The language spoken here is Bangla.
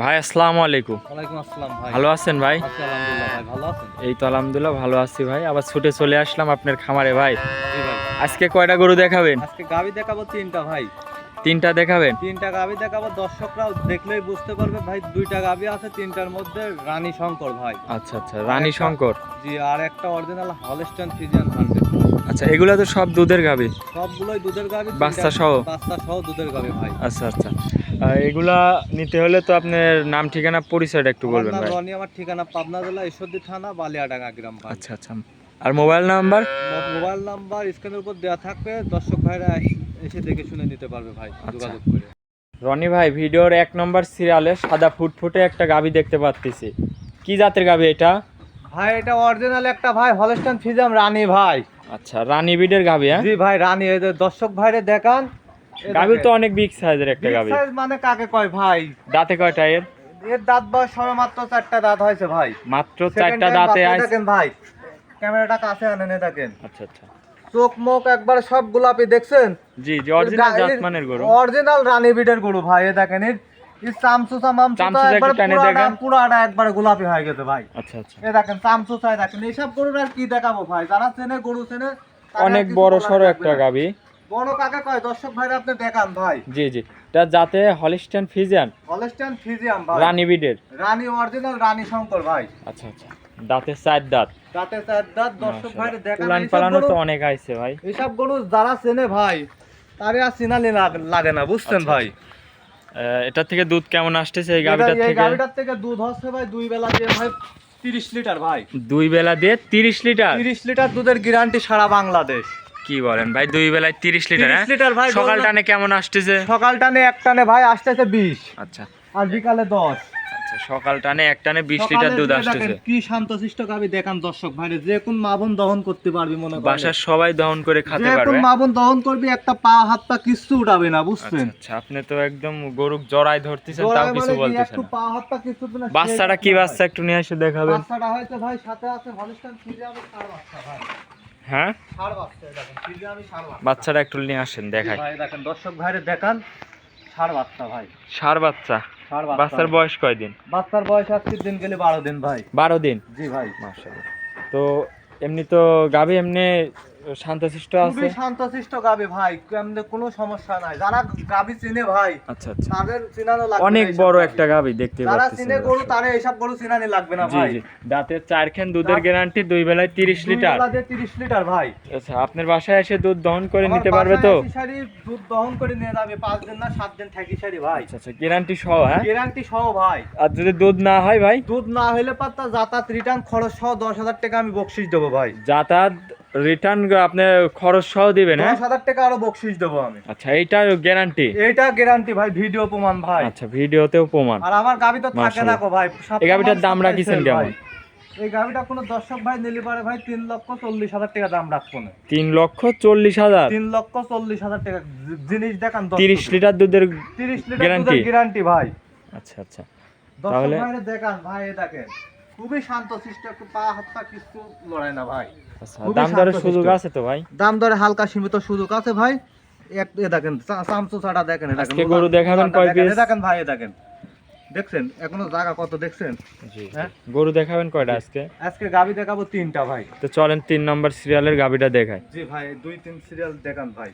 ভাই আসসালামু আলাইকুম। ওয়ালাইকুম আসসালাম ভাই। ভালো আছেন ভাই? আলহামদুলিল্লাহ ভাই ভালো আছেন? এই তো আলহামদুলিল্লাহ ভালো আছি ভাই। আবার ছুটে চলে আসলাম আপনার খামারে ভাই। আজকে কয়টা গরু দেখাবেন? আজকে গাবি দেখাবো তিনটা ভাই। তিনটা দেখাবেন? তিনটা গাবি দেখাবো দর্শকরাও দেখলেই বুঝতে পারবে ভাই দুইটা গাবি আছে তিনটার মধ্যে রানী শঙ্কর ভাই। আচ্ছা আচ্ছা রানী শঙ্কর। জি আর একটা অরিজিনাল হলস্টাইন ফিজিয়ান হান্ড্রেড আচ্ছা এগুলো তো সব দুধের গাবি সবগুলোই দুধের গাবি বাচ্চা সহ? বাচ্চা সহ দুধের গাবি ভাই। আচ্ছা আচ্ছা। এগুলা নিতে হলে তো আপনার নাম ঠিকানা পরিচয়টা একটু বলবেন ভাই। রনি আমার ঠিকানা পাবনা জেলা ঈশ্বরদী থানা বালিয়াডাঙ্গা গ্রাম আচ্ছা আচ্ছা। আর মোবাইল নাম্বার? মোবাইল নাম্বার স্ক্রিনের উপর দেওয়া থাকবে দর্শক ভাইরা এসে দেখে শুনে নিতে পারবে ভাই আচ্ছা। যোগাযোগ করে। রনি ভাই ভিডিওর এক নম্বর সিরিয়ালে সাদা ফুটফুটে একটা গাবি দেখতে পাচ্ছি কি জাতের গাবি এটা? ভাই এটা অরিজিনাল একটা ভাই হলস্টাইন ফিজাম রানী ভাই। আচ্ছা রানী বিডের গাবি হ্যাঁ? জি ভাই রানী। এই যে দর্শক ভাইরে দেখান গাবি তো অনেক বিগ সাইজের একটা গাবি size মানে কাকে কয় ভাই? দাঁতে কয়টা এর এর দাঁত বয়স সবে মাত্র চারটা দাঁত হয়েছে ভাই। মাত্র চারটা দাঁতে দেখেন ভাই। ক্যামেরাটা কাছে আনেন দেখেন। আচ্ছা আচ্ছা। চোখ মুখ একবার সব গোলাপি দেখছেন? জি জি অরিজিনাল জাতমানের গরু। অরিজিনাল রানী বিডের গরু ভাই দেখেন। এর চামচুচা মামচুচা একবার পুরাটা পুরাটা একবার গোলাপি হয়ে গেছে ভাই। আচ্ছা আচ্ছা। এ দেখেন চামচুচাই দেখেন। এইসব গরুর আর কি দেখাবো ভাই? যারা চেনে গরু চেনে অনেক বড় সড়ো একটা। গাবি বড় কাকে কয়? দর্শক ভাইরা আপনি দেখান ভাই। জি জি। এটা যাতে হলিস্টান ফিজিয়ান। ফিজিয়াম ভাই। রানী বিডের। রানী অরিজিনাল রানী শঙ্কর ভাই। আচ্ছা আচ্ছা। দাঁতে চার দাঁত। চার দাঁত দর্শক ভাইরা দেখান। পালানো তো অনেক আইছে ভাই। এইসব গরু যারা চেনে ভাই তারে আর চিনালি লাগ- না বুঝছেন আচ্ছা, ভাই? এটা থেকে দুধ কেমন আসতেছে এই গাবিটার এই থেকে? গাভিটার থেকে দুধ হচ্ছে ভাই দুই বেলা দিয়ে ভাই তিরিশ লিটার ভাই। দুই বেলা দিয়ে তিরিশ লিটার? তিরিশ লিটার দুধের গ্যারান্টি সারা বাংলাদেশ। কি বলেন ভাই দুই বেলায় তিরিশ লিটার 30 হ্যাঁ? লিটার ভাই সকাল টানে কেমন আসতেছে? সকাল টানে এক টানে ভাই আসতেছে বিশ। আচ্ছা। আর বিকালে দশ। আচ্ছা সকাল টানে এক টানে বিশ লিটার দুধ আসতেছে। কি শান্তশিষ্ট গাভি দেখান দর্শক ভাইরে যে কোন মাবন দহন করতে পারবি মনে করেন। বাসার সবাই দহন করে খাতে যে কোন পারবে। মাবন দহন করবি একটা পা হাত পা কিচ্ছু উঠাবে না আচ্ছা বুঝছেন? আচ্ছা আপনি তো একদম গরু জড়াই ধরতেছেন তাও কিছু মানে কি, বলতেছেন একটু পা হাত পা উঠবে না, বাচ্চাটা কি বাচ্চা একটু নিয়ে এসে দেখাবেন। বাচ্চাটা হয়তো ভাই সাথে আছে হলিস্টাইন ফ্রিজিয়াম ষাঁড় বাচ্চা ভাই। হ্যাঁ? বাচ্চাটা একটু নিয়ে আসেন দেখাই। দেখেন দর্শক ভাইরে দেখান ষাঁড় বাচ্চা ভাই। বাচ্চা? বাচ্চার বয়স কয়দিন বাচ্চার বয়স আজকের দিন গেলে বারো দিন ভাই। বারো দিন? জি ভাই। তো এমনি তো গাভী এমনি শান্তশিষ্ট আছে। শান্তশিষ্ট গাবি ভাই কেমনে কোনো সমস্যা নাই। যারা গাবি চিনে ভাই আচ্ছা আচ্ছা। তাদের চিনানো লাগবে অনেক বড় একটা গাভী দেখতে যারা চিনে গরু তারে এইসব গরু চিনানি লাগবে না ভাই। জি। দাঁতের চারখান দুধের গ্যারান্টি দুই বেলায় তিরিশ দুই লিটার। বেলা দিয়ে 30 লিটার ভাই। আচ্ছা আপনার বাসায় এসে দুধ দহন করে নিতে পারবে তো? শাড়ি দুধ দহন করে নিয়ে যাবে পাঁচ দিন না সাত দিন থাকি শাড়ি ভাই। আচ্ছা আচ্ছা গ্যারান্টি সহ হ্যাঁ? গ্যারান্টি সহ ভাই। আর যদি দুধ না হয় ভাই? দুধ না হইলে পাতা যাতায়াত রিটার্ন খরচ সহ দশ হাজার টাকা আমি বকশিস দেবো ভাই। যাতায়াত রিটার্ন আপনি খরচ সহ দিবেন হ্যাঁ? হাজার টাকা আরও বকশিস দেবো আমি। আচ্ছা এইটা গ্যারান্টি এইটা গ্যারান্টি ভাই ভিডিও প্রমাণ ভাই। আচ্ছা ভিডিওতেও প্রমাণ। আর আমার গাবি তো থাকে না ভাই এই গাভিটার দাম রাখিছেন কেমন? এই গাভিটা কোনো দর্শক ভাই নিলে পারে ভাই তিন লক্ষ চল্লিশ হাজার টাকা দাম রাখব না। তিন লক্ষ চল্লিশ হাজার? তিন লক্ষ চল্লিশ হাজার টাকা জিনিস দেখান তিরিশ লিটার দুধের তিরিশ লিটার guarantee? গ্যারান্টি ভাই। আচ্ছা আচ্ছা। তাহলে- দেখান ভাই দেখেন। খুবই শান্ত শিষ্ট পা হাত পা কিছু না ভাই। আচ্ছা দাম দরের সুযোগ আছে তো ভাই? দাম দরে হালকা সীমিত সুযোগ আছে ভাই। এক এ দেখেন চামচু ছাড়া দেখেন আজকে গরু দেখাবেন কয় piece? দেখেন ভাই এ দেখেন। দেখছেন? এখনও জায়গা কত দেখছেন? জি হ্যাঁ? গরু দেখাবেন কয়টা আজকে? আজকে গাবি দেখাবো তিনটা ভাই। তো চলেন তিন নম্বর সিরিয়ালের গাবিটা দেখাই। জি ভাই দুই তিন সিরিয়াল দেখান ভাই।